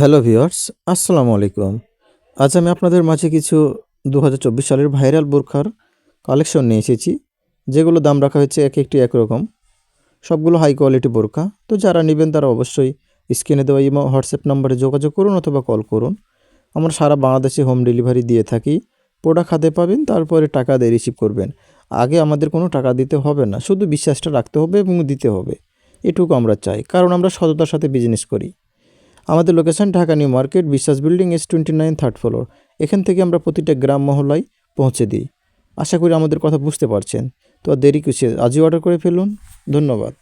Hello viewers, আসসালামু আলাইকুম। আজ আমি আপনাদের মাঝে কিছু দু হাজার চব্বিশ সালের ভাইরাল বোরখার কালেকশন নিয়ে এসেছি, যেগুলো দাম রাখা হয়েছে এক একটি একরকম সবগুলো হাই কোয়ালিটি বোরখা। তো যারা নেবেন তারা অবশ্যই স্ক্রিনে দেওয়া ইমো হোয়াটসঅ্যাপ নাম্বারে যোগাযোগ করুন অথবা কল করুন। আমরা সারা বাংলাদেশে হোম ডেলিভারি দিয়ে থাকি। প্রোডাক্ট হাতে পাবেন, তারপরে টাকা দিয়ে রিসিভ করবেন। আগে আমাদের কোনো টাকা দিতে হবে না, শুধু বিশ্বাসটা রাখতে হবে এবং দিতে হবে। এটুকু আমরা চাই, কারণ আমরা সততার সাথে বিজনেস করি। আমাদের location Dhaka new market, Biswas building S twenty nine, third floor. এখান থেকে আমরা প্রতিটা গ্রাম মহলায় পৌঁছে দিই। আশা করি আমাদের কথা বুঝতে পারছেন। তো আর দেরি কিছু আজই অর্ডার করে ফেলুন। ধন্যবাদ।